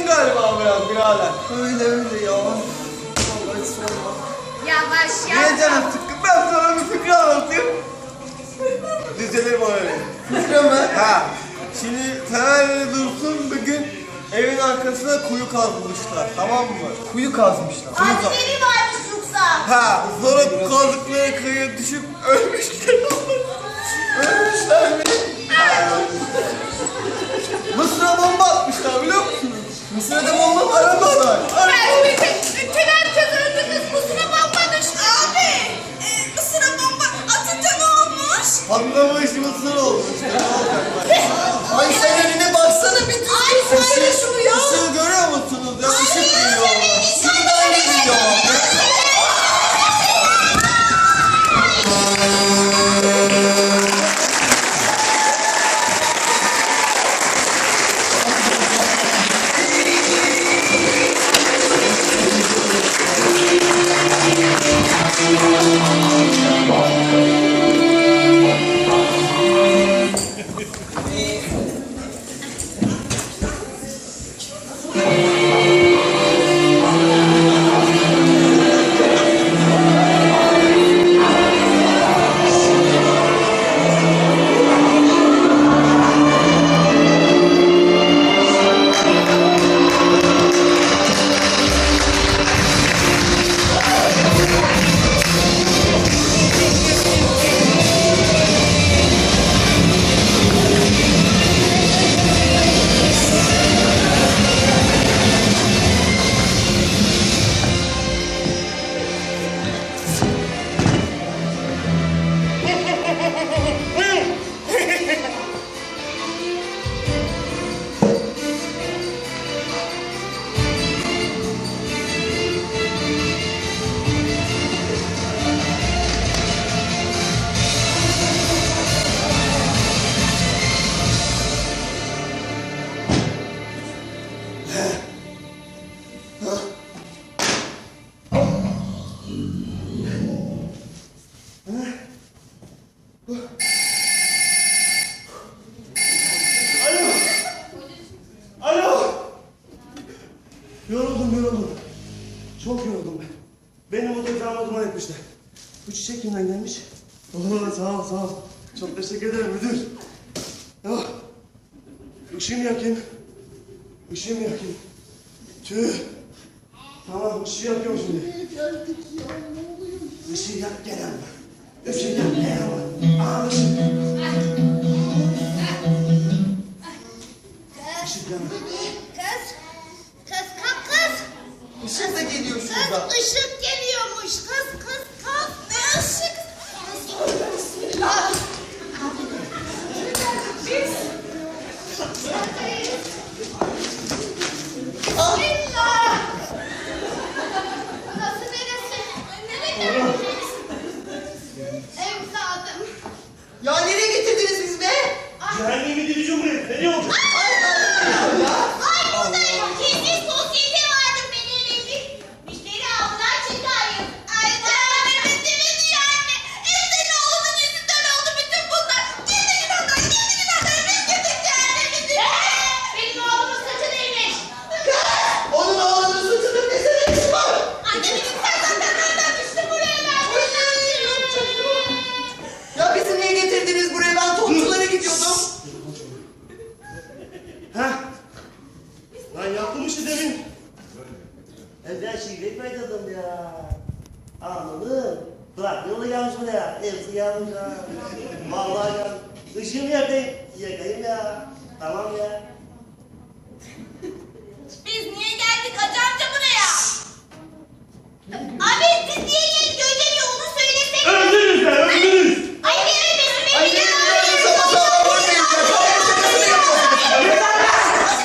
bırak birader. Öyle öyle ya. Vallahi sorma. Yavaş Niye yavaş. canım sıkkın? Ben sana bir fıkra anlatayım. Düzelir mi öyle? Fıkra mı? Ha. Şimdi Fenerli Dursun bugün evin arkasına kuyu kazmışlar. Tamam mı? Kuyu kazmışlar. Kuyu kaz- Askeri varmış yoksa. Ha. Sonra kazdıkları kıyıya düşüp ölmüşler Tüh. Tamam ışığı yakıyorum şimdi. Işığı yak gene ama. Işığı yak gene ama. Aa ışık. Işık yanıyor. Ha? Lan yaptım işte demin. E ben şive faydadım ya. Anladım. Bırak yola gelmiş buraya. Hepsi gelmiş ha. Vallahi gelmiş. Işığımı yakayım. Yakayım ya. Tamam ya. Biz niye geldik Hacı amca buraya? Abi siz niye geldik Öce'yi onu söylesene. Öldünüz be öldünüz. Ay evet benim Ay evim. benim böyle sabah sabah buradayız. Ya sabah şakası yapıyorsunuz.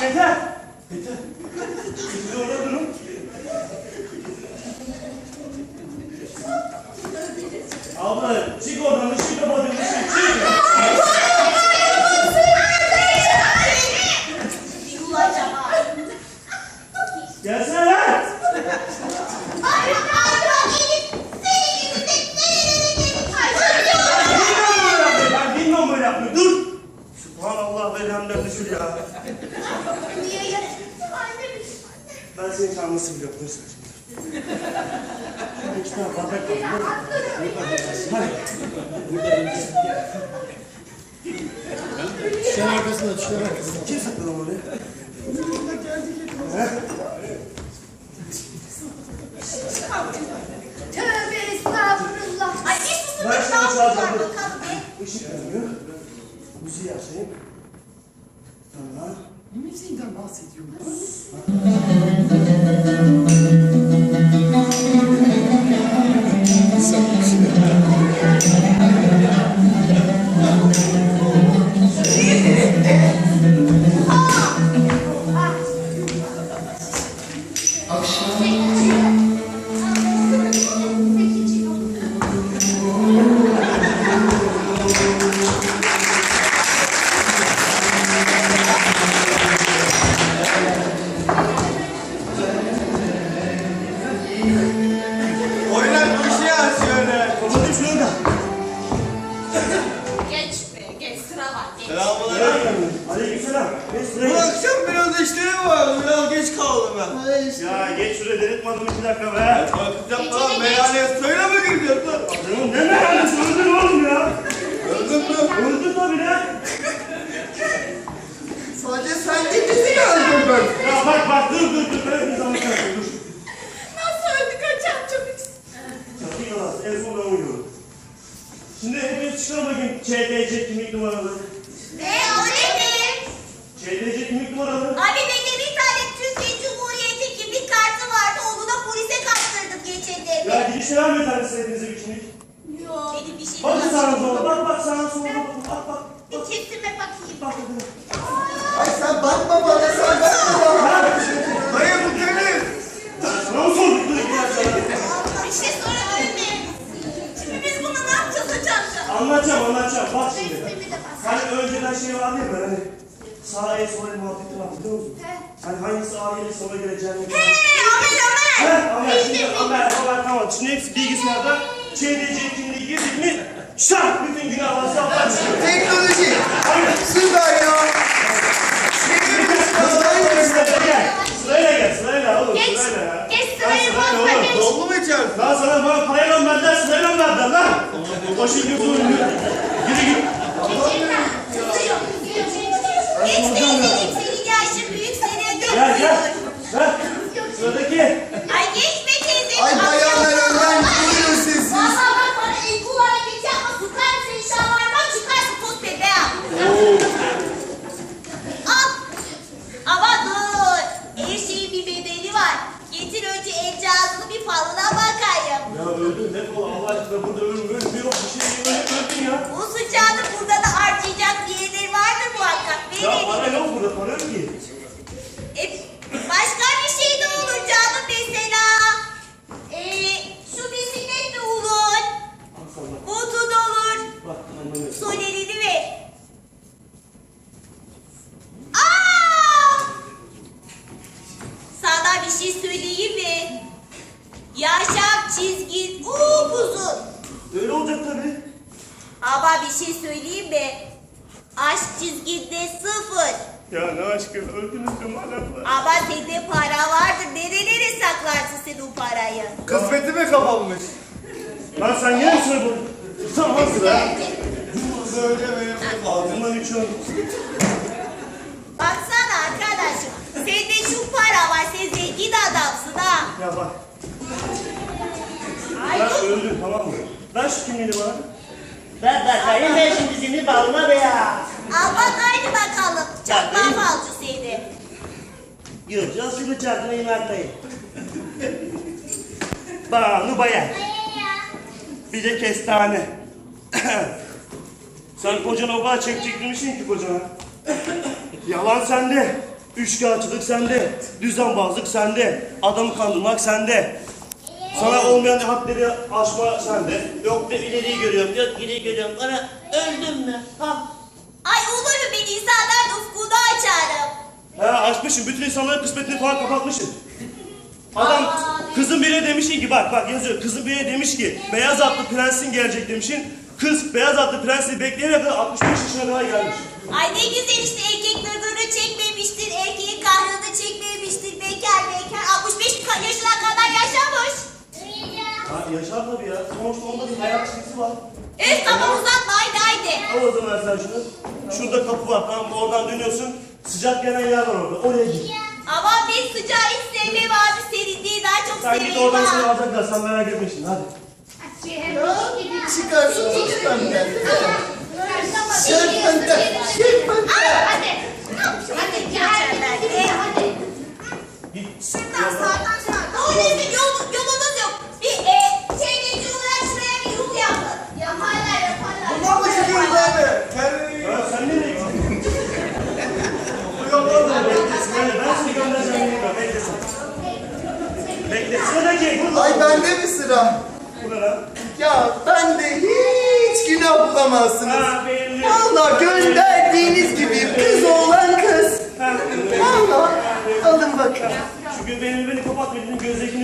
Yeter. Yeter. Siz orada durun. Abla çık oradan ışığı kapatın ışığı çık. Ben senin çalmasını biliyorum. Dur sen şimdi. Şurada iki tane bardak var. Hadi. Düşler arkasında, düşler arkasında. Kim sakladı onu oraya? Tövbe estağfurullah. Ay bir susun Ben bir şunu daha dur. bakalım be. Işık yanıyor. Müziği açayım. Tamam. Ne müziğinden bahsediyoruz? Be. Bakacağım tamam meyhaneye söyle mi gidiyorsun? Canım ne meyhanesi öldün oğlum ya. Öldün mü? Öldün tabii lan. Sadece sen de bizi geldin ben. Ya bak bak dur dur dur. Ben bir zaman kalkayım dur. Nasıl öldük hocam çok Çatı yalan. En son ben uyuyorum. Şimdi hepiniz çıkalım bakayım. ÇDC kimlik numaralı. Ne o nedir? ÇDC kimlik numaralı. Abi bende bir tane Türkiye Cumhuriyeti kimlik kartı vardı. Onu da polise kaptırdım gidişe vermiyor tanesi hepinize kimlik. Yok. Benim bir şey Bak yok. sağa sola. Bak bak sağa sola. Bak bak bak. Bir kesime bakayım. Bak hadi. Ay sen bakma bana sen bakma bana. Dayı bu sorduk dur iki dakika. Bir şey sorabilir miyim? Şimdi biz bunu ne yapacağız hocam? Anlatacağım anlatacağım. Bak şimdi. Resmimi de bas. Hani önceden şey vardı ya böyle hani sağ el sol el muhabbeti var biliyor musun? He. Hani hangisi sağa gelir sola geleceğini. Hey Amel Amel. He ama şimdi haber haber tamam. Şimdi hepsi bilgisayarda ÇDC kimliği girdik mi şak bütün günahlar sağlar çıkıyor. Teknoloji. Süper ya. Sırayla gel. Sırayla gel. Sırayla oğlum. Geç. Sırayla ya. Geç Lan sırayı sırayla bozma oğlum. geç. Doldu mu içerisi? Lan sana bana parayla verdiler, sırayla verdiler lan. Başı gibi durun. Yürü git. Geç teyzeciğim senin yaşın büyük seni Gel gel. Ver. Sıradaki. Ay geçme teyzeciğim. Ay bayanlar önden gidiyor siz. Valla bak bana el kul hareketi yapma. Sıkarım seni şalvardan çıkarsın tut bebe ya. Al. Ama dur. Her şeyin bir bedeli var. Getir önce el cihazını bir falına ne kol Allah aşkına burada ölüm ölüm yok bir şey değil öyle öldün ya. Bu sıcağını burada da harcayacak diyeleri vardır muhakkak. Ya Verin. para yok burada para yok ki. E, başka bir şey de olur canım mesela. E, şu bisiklet de olur. Al sana. Kutu da olur. Bak anlamıyorum. Sonerini ver. Aa! Sana bir şey söyleyeyim mi? Yaşam çizgin upuzun. Öyle olacak tabii. Ama bir şey söyleyeyim mi? Aşk çizginde sıfır. Ya ne aşkına öldünüz madem Ama sende para vardır. Nerelere saklarsın sen o parayı? Kısmeti mi kapanmış? Lan sen niye mi sıra bu? Tamam sıra. Önce benim Ağzından içiyorum. Baksana arkadaşım. Sende şu para var. Sen zengin adamsın ha. Ya bak. Ay Lan öldün tamam mı? Ver şu kimliğini bana. Ben bakayım ben şimdi seni bağlama be ya. Al bak haydi bakalım. Çakmağı falcı seni. Yok nasıl bıçakla yumurtayı. Banu bayan. Bir de kestane. Sen kocana o kadar çekecek demişsin ki kocana. Yalan sende. Üçkağıtçılık sende. Düzenbazlık sende. Adamı kandırmak sende. Sana olmayan hakları aşma sende. Yok da ileriyi görüyorum, yok ileriyi görüyorum. Bana öldüm mü? Ha? Ay umarım beni insanlar ufkunu açarım. He açmışım. Bütün insanların kısmetini falan kapatmışım. Adam Aa, kızın biri demiş ki bak bak yazıyor. Kızın biri demiş ki beyaz atlı prensin gelecek demişin. Kız beyaz atlı prensi bekleyene kadar 65 yaşına kadar gelmiş. Ay ne güzel işte erkek nazarını çekmemiştir. Erkeğin kahrını çekmemiştir. Bekar bekar 65 yaşına kadar yaşamış. Ha, yaşar tabii ya. Sonuçta onda bir hayat çizgisi var. Evet tamam uzatma haydi haydi. Al o zaman sen şunu. Şurada kapı var tamam mı? Oradan dönüyorsun. Sıcak gelen yer var orada. Oraya git. Ama biz sıcağı hiç sevmem abi serinliği daha çok Sen git oradan seni ha. alacaklar. Sen merak etme şimdi hadi. Çıkarsın. Şerpenden. Şerpenden. Hadi. Hadi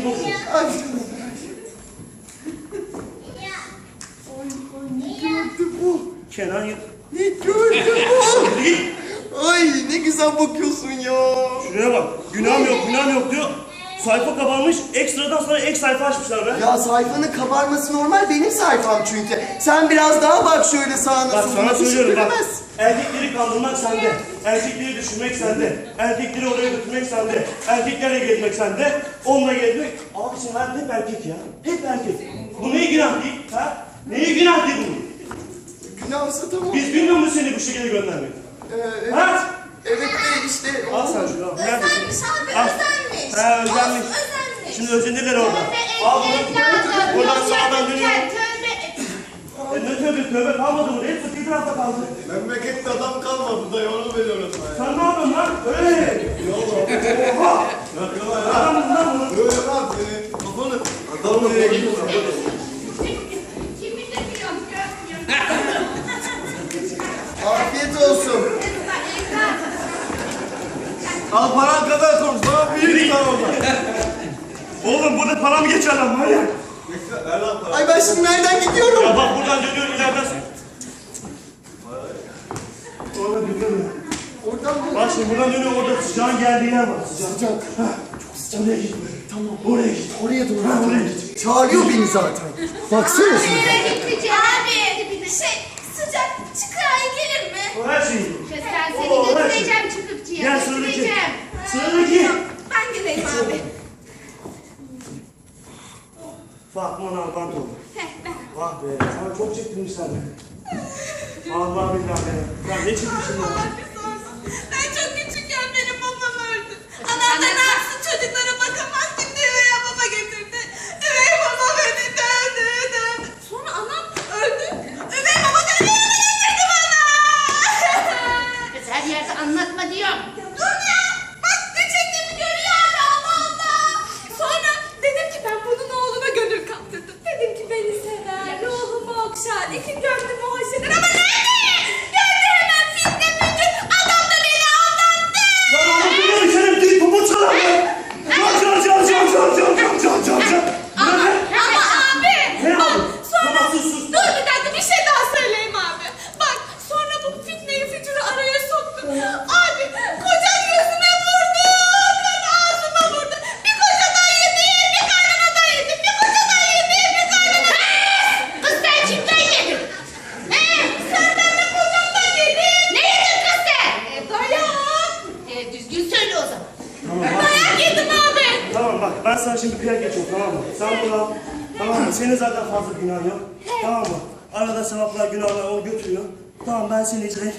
bokun. Ay. Kenan yık. Ne gördü bu? Ay ne güzel bakıyorsun ya. Şuraya bak. Günahım yok, günahım yok diyor. Sayfa kabarmış. Ekstradan sonra ek sayfa açmışlar be. Ya sayfanın kabarması normal benim sayfam çünkü. Sen biraz daha bak şöyle sağına Bak soluna sana bir şey söylüyorum bak. göremez. Erkekleri kandırmak sende. Erkekleri düşürmek sende. Erkekleri oraya götürmek sende. Erkeklerle gezmek sende. Onunla gezmek. Abi sen hep erkek ya. Hep erkek. Bu neyi günah değil? Ha? Neyi günah değil bunun? Günahsa tamam. Biz bilmiyor muyuz seni bu şekilde göndermek? Ee, evet. Ha? Evet de işte. Al sen şunu al. Özenmiş abi Al. özenmiş. Ha özenmiş. Şimdi özenirler orada. Al bunu. Buradan sağdan dönüyor. E, ne tövbe tövbe kalmadı burada. Hep sıkı tarafta kaldı. Memlekette adam kalmadı da onu veriyoruz sana. Sen ne yapıyorsun lan? Hey! Oha! Adamız lan bunu. Böyle lan senin kafanı. Adam nereye gidiyorsun? Afiyet olsun. Al paran kadar konuş. Sana büyük sana orada. Oğlum burada para mı geçer lan manyak? Ver lan paranı. Ay ben şimdi nereden gidiyorum? Ya bak buradan dönüyor ileriden. Orada dönüyor. Oradan mı? Bak şimdi buradan dönüyor orada sıcağın geldiği yer var. Sıcak. Sıcak. Oraya git. Tamam. Oraya git. Oraya doğru. Ha, oraya git. Çağırıyor beni zaten. Baksana şimdi. Abi şey sıcak çıkar gelir mi? O her şeyi. Ben seni götüreceğim çıkıpçıya. Gel götüreceğim. Sıradaki. Ben gideyim abi. Fatma Nalbant oldu. Vah be. Sana çok çektirmişler be. Allah billahi be. Ya ne çekmişsin ya? Zaman. Dayak yedim abi. Tamam bak ben sana şimdi kıyak geçiyorum tamam mı? Sen bunu al. Tamam mı? Senin zaten fazla günah yok. Tamam mı? Arada sevaplar günahlar onu götürüyor. Tamam ben seni izle.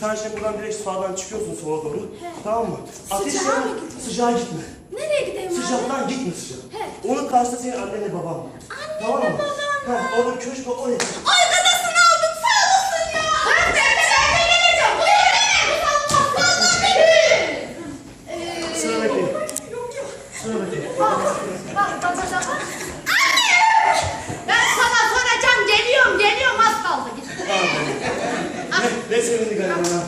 Sen şimdi buradan direkt sağdan çıkıyorsun sola doğru. Tamam mı? Ateş Sıcağa mı gidiyorsun? Sıcağa gitme. Nereye gideyim abi? Sıcaktan gitme sıcağa. He. Onun karşısında senin annenle baban var. Annemle tamam mı? babam Ha, orada köşk var oraya. Ay dadasını aldım sağ olasın ya. Ben de ben de geleceğim. Buyur beni. Allah Allah beni. Sıra bekleyin. Sıra bekleyin. Bak bak bak bak. Ben sana soracağım geliyorum geliyorum az kaldı. Git. Ne, ne sevindi galiba ha?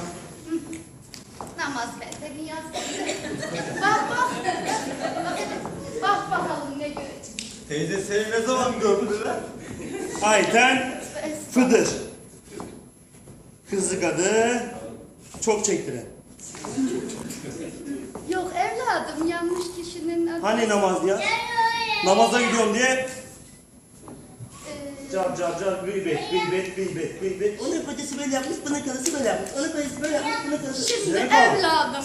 Namaz bende niyaz bende. Bak bak. Bak bakalım ne görecek. Teyze zaman gördüler? Ayten Fıdır. Kızlık adı çok çektiren. Yok evladım yanlış kişinin adı. Hani namaz ya? Namaza gidiyorum diye Car car car gıybet gıybet gıybet gıybet. Onun kocası böyle yapmış, bunun karısı böyle yapmış. Onun kocası böyle yapmış, bunun karısı Şimdi Nereye kaldı? evladım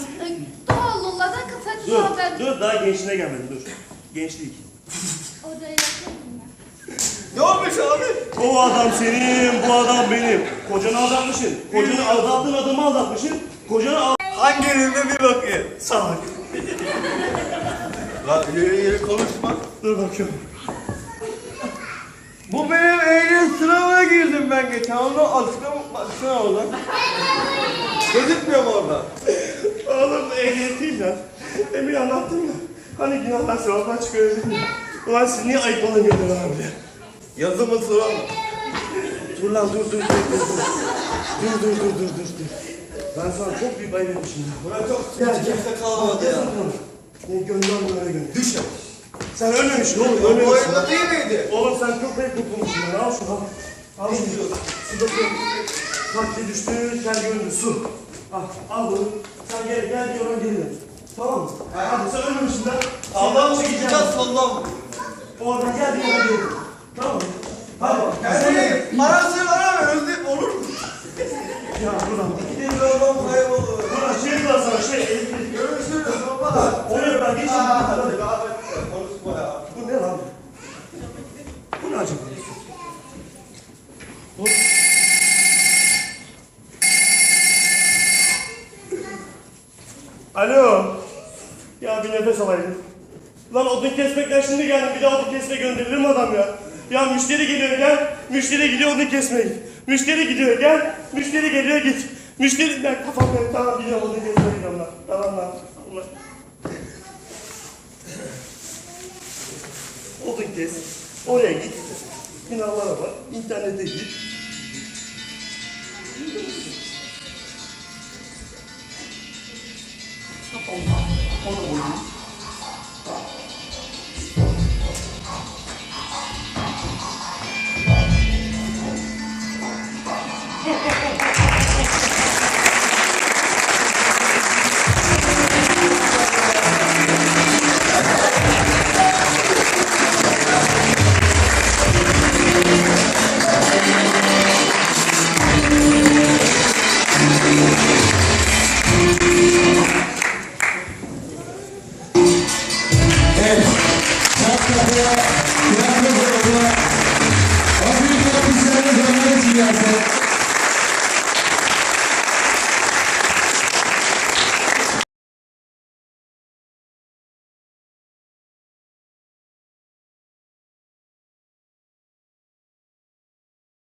doğal olarak kısa Dur sohbet. dur daha gençliğine gelmedi dur. Gençlik. Odaya gelin. Ne olmuş abi? O adam senin, bu adam benim. Kocanı aldatmışsın. Kocanı aldattığın adamı aldatmışsın. Kocanı al... Hangi elinde bir bakayım. Salak. Lan yürü yürü konuşma. Dur bakıyorum. Bu benim ehliyet sınavına girdim ben geçen. Onu açıklam baksana orada. Gözükmüyor mu orada? Oğlum ehliyet değil lan. Emin anlattın ya. Hani günahlar sevaplar çıkıyor dedim ya. Ulan siz niye ayıp gönderiyorsun abi ya? Yazımı sıra mı? Dur lan dur dur dur dur. Dur dur dur dur dur dur. Ben sana çok büyük ayıp etmişim. Buna çok Gel, kimse kalmadı ya. Ne gönder böyle gönder. Düş ya. Sen ölmemişsin oğlum Bu ölmemişsin. oyunda değil miydi? Oğlum sen köpek kurtulmuşsun lan. Al şunu al. Al şunu. Su. Kalpte düştü, gel gönlü su. Al, al bunu. Sen gel, gel diyorum geri dön. Tamam mı? Hadi sen ölmemişsin lan. Allah'ım çıkacağız soldan. Oradan gel diyorum geri. Tamam? Hadi. Yani parası var ama öldü olur mu? Ya buradan. Gidelim oradan kaybolur. Buradan şey var sana şey. Görüşürüz baba. Hadi. hadi abi, Konuşma ya. Bu ne lan? Bu ne acaba? Hop. Alo. Ya bir nefes alaydım. Lan odun kesmekten şimdi geldim. Bir daha odun kesmeye gönderilir mi adam ya? Müşteri geliyor gel. Müşteri gidiyor odun kesmeye git. Müşteri gidiyor gel. Müşteri geliyor git. Müşteri... Ben kafam benim. Tamam gidiyorum odun kesmeye gidiyorum. Tamam lan. Odun kes. Oraya git. Binalara bak. internete git. Allah. Ona uygun.